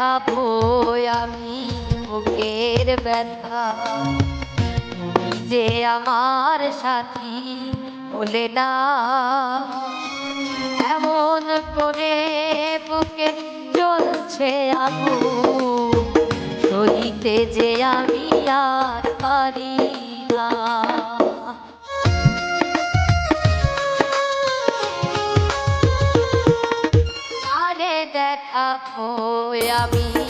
দেখাবো আমি বুকের ব্যথা। যে আমার সাথী বলে না। এমন করে বুকে চলছে আমি সইতে যে আমি আর পারি দেখাবো আমি।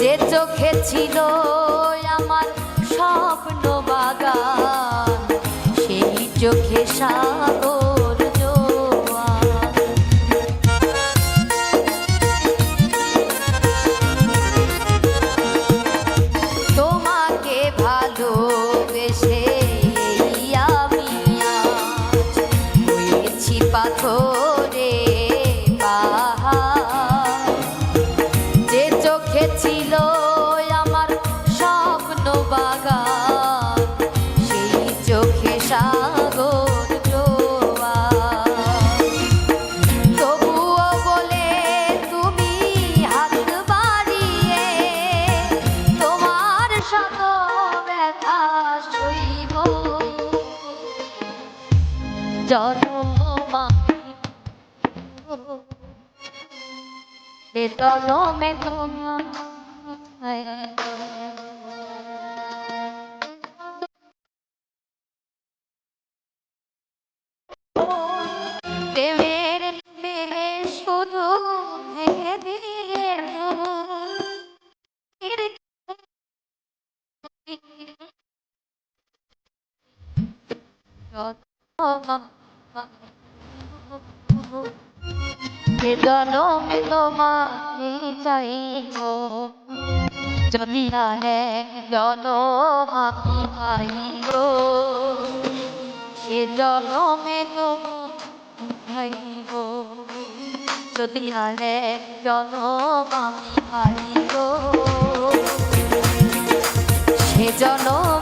যে চোখে ছিল আমার স্বপ্ন বাগান সেই চোখে সাগর জন্মে তোমায় প্রেমের প্রেমে শুধু ভেঙে দিয়ে জনমে তোমাকে চাইব যদি আমি পাইব এ জনমে তোমাইব যদি আহে জনম আমি সে জনম